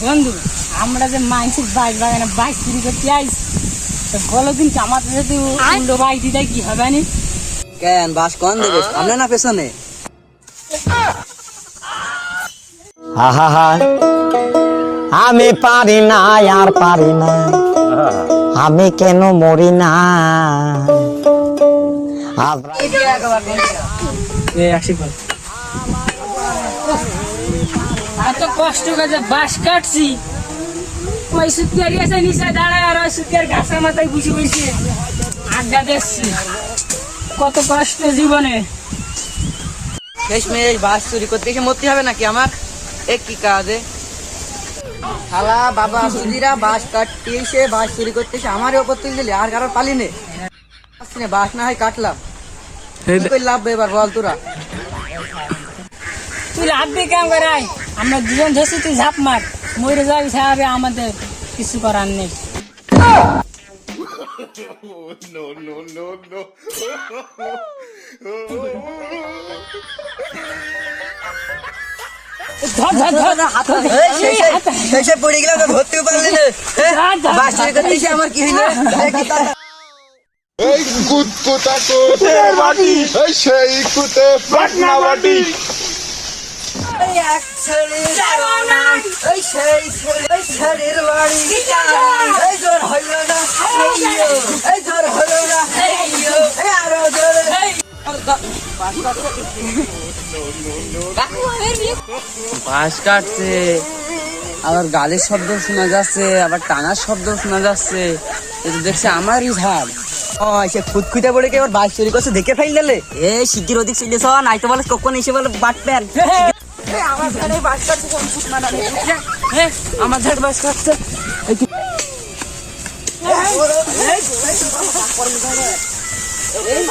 বন্ধু আমরা যে মাইন্সের বাইক বাগানে বাইক চুরি করতে আইস তো বলো দিন কি আমাদের যদি উল্টো বাইক দিতে কি হবে নি? কেন বাস কোন দেবে সামনে না পেছনে? আহা আমি পারি না আর পারি না। আমি কেন মরি না? এত কষ্ট করে বাঁশ কাটছি। ওই সুতিয়ার গেছে নিচে দাঁড়ায় আর ওই সুতিয়ার গাছের মাথায় বুঝে বসে আড্ডা দিচ্ছি। কত কষ্ট জীবনে। শেষমেশ বাস চুরি করতে এসে মরতে হবে নাকি আমার? এ কি কাজে? শালা বাবা বাস কাটতে এসে বাস চুরি করতে এসে আমারই ওপর তুলে দিলি আর কারোর পালি নে। বাস না হয় কাটলাম। লাভ এবার বল তোরা? তুই লাভ দিয়ে কাম করে আয় আমরা দুজন ধরছি তুই ঝাপ মার। মরে যাবি সাহাবে আমাদের কিছু করার নেই। ধর ধর ধর। ধর এই, শেষে শেষে পড়ে গেলাম তো ধরতেও পারলি না হ্যাঁ? আমার কি হইল? এই কুতকুতা কুতের বাটি সেই কুতে পাটনা বাটি। এই এক ছেড়ে এই সেই ছেড়ে এই ছেড়ের বাড়ি। এই জোর হইল না এই জোর হইল না আরও জোরে বাঁশ কাটছে। আবার গালের শব্দ শোনা যাচ্ছে আবার টানার শব্দ শোনা যাচ্ছে। এটা দেখছে আমারই ঝাড় ও সে খুঁতখুঁতে পড়ে কি আবার বাস চুরি করছে দেখে ফেল দিলে এ শিগগির ওদিক চলে নাই তো বলে কখন এসে বলে বাট প্যান আমার ঝাড়ে বাস কাটছে কোন সুষমা না হ্যাঁ আমার ঝাড় বাস কাটছে এই এই,